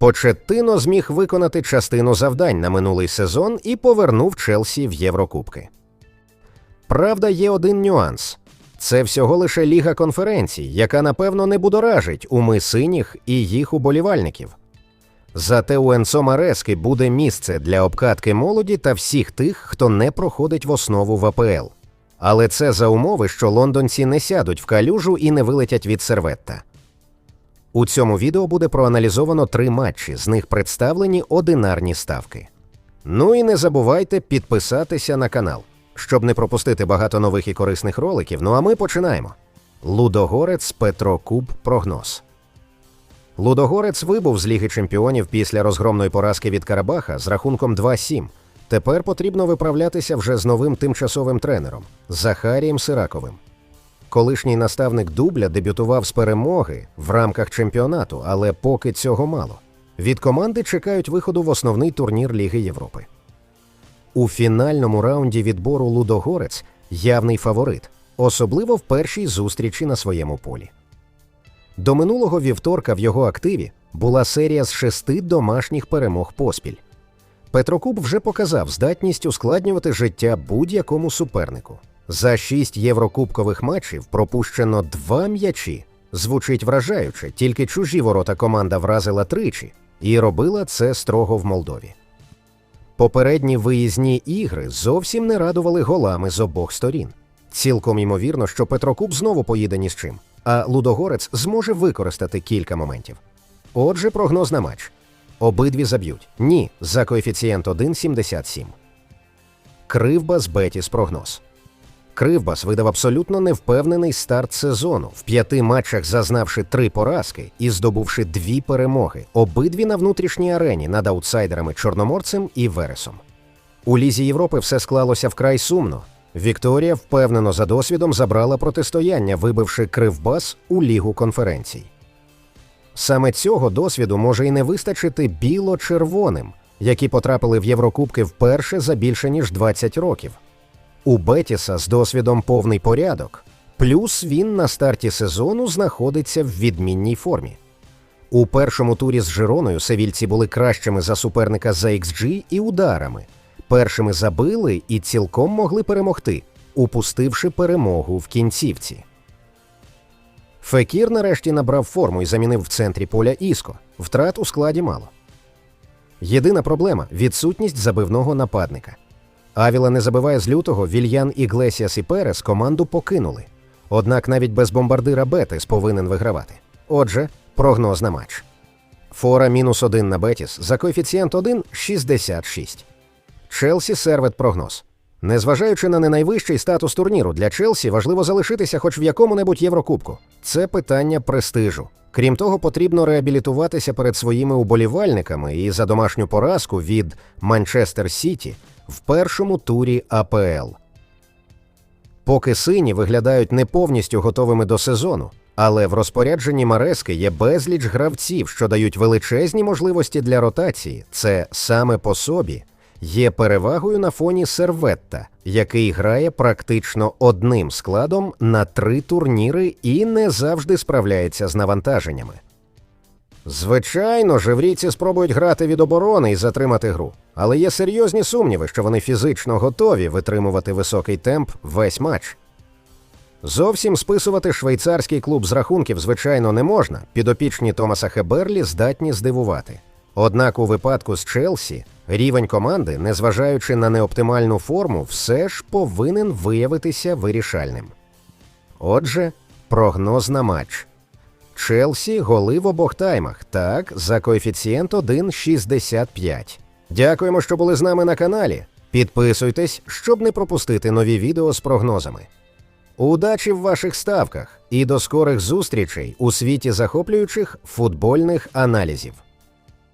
Почеттино зміг виконати частину завдань на минулий сезон і повернув Челсі в Єврокубки. Правда, є один нюанс. Це всього лише ліга конференцій, яка напевно не будоражить уми синіх і їх уболівальників. Зате у Енцо Марески буде місце для обкатки молоді та всіх тих, хто не проходить в основу в АПЛ. Але це за умови, що лондонці не сядуть в калюжу і не вилетять від серветта. У цьому відео буде проаналізовано три матчі, з них представлені одинарні ставки. Ну і не забувайте підписатися на канал, щоб не пропустити багато нових і корисних роликів. Ну а ми починаємо. Лудогорець Петро Куб прогноз. Лудогорець вибув з Ліги Чемпіонів після розгромної поразки від Карабаха з рахунком 2-7. Тепер потрібно виправлятися вже з новим тимчасовим тренером Захарієм Сираковим. Колишній наставник дубля дебютував з перемоги в рамках чемпіонату, але поки цього мало. Від команди чекають виходу в основний турнір Ліги Європи. У фінальному раунді відбору Лудогорець явний фаворит, особливо в першій зустрічі на своєму полі. До минулого вівторка в його активі була серія з шести домашніх перемог поспіль. Петрокуб вже показав здатність ускладнювати життя будь-якому супернику. За шість єврокубкових матчів пропущено два м'ячі. Звучить вражаюче, тільки чужі ворота команда вразила тричі і робила це строго в Молдові. Попередні виїзні ігри зовсім не радували голами з обох сторін. Цілком ймовірно, що Петрокуб знову поїде ні з чим, а Лудогорець зможе використати кілька моментів. Отже, прогноз на матч. Обидві заб'ють. Ні, за коефіцієнт 1,77. Кривбас Бетіс прогноз. Кривбас видав абсолютно невпевнений старт сезону, в п'яти матчах зазнавши три поразки і здобувши дві перемоги, обидві на внутрішній арені над аутсайдерами Чорноморцем і Вересом. У Лізі Європи все склалося вкрай сумно. Вікторія впевнено за досвідом забрала протистояння, вибивши Кривбас у лігу конференцій. Саме цього досвіду може і не вистачити біло-червоним, які потрапили в Єврокубки вперше за більше ніж 20 років. У Бетіса з досвідом повний порядок, плюс він на старті сезону знаходиться в відмінній формі. У першому турі з Жироною севільці були кращими за суперника за XG і ударами. Першими забили і цілком могли перемогти, упустивши перемогу в кінцівці. Фекір нарешті набрав форму і замінив в центрі поля Іско. Втрат у складі мало. Єдина проблема відсутність забивного нападника. Авіла не забиває з лютого, Вільян Іглесіас і Перес команду покинули. Однак навіть без бомбардира Бетис повинен вигравати. Отже, прогноз на матч. Фора мінус 1 на Бетіс за коефіцієнт 1 – 66. Челсі сервет прогноз. Незважаючи на не найвищий статус турніру, для Челсі важливо залишитися хоч в якому-небудь Єврокубку. Це питання престижу. Крім того, потрібно реабілітуватися перед своїми уболівальниками і за домашню поразку від Манчестер Сіті в першому турі АПЛ. Поки сині виглядають не повністю готовими до сезону, але в розпорядженні Марески є безліч гравців, що дають величезні можливості для ротації. Це саме по собі є перевагою на фоні Серветта, який грає практично одним складом на три турніри і не завжди справляється з навантаженнями. Звичайно, живрійці спробують грати від оборони і затримати гру, але є серйозні сумніви, що вони фізично готові витримувати високий темп весь матч. Зовсім списувати швейцарський клуб з рахунків, звичайно, не можна. Підопічні Томаса Хеберлі здатні здивувати. Однак у випадку з Челсі рівень команди, незважаючи на неоптимальну форму, все ж повинен виявитися вирішальним. Отже, прогноз на матч. Челсі голи в обох таймах. Так, за коефіцієнт 1,65. Дякуємо, що були з нами на каналі. Підписуйтесь, щоб не пропустити нові відео з прогнозами. Удачі в ваших ставках і до скорих зустрічей у світі захоплюючих футбольних аналізів.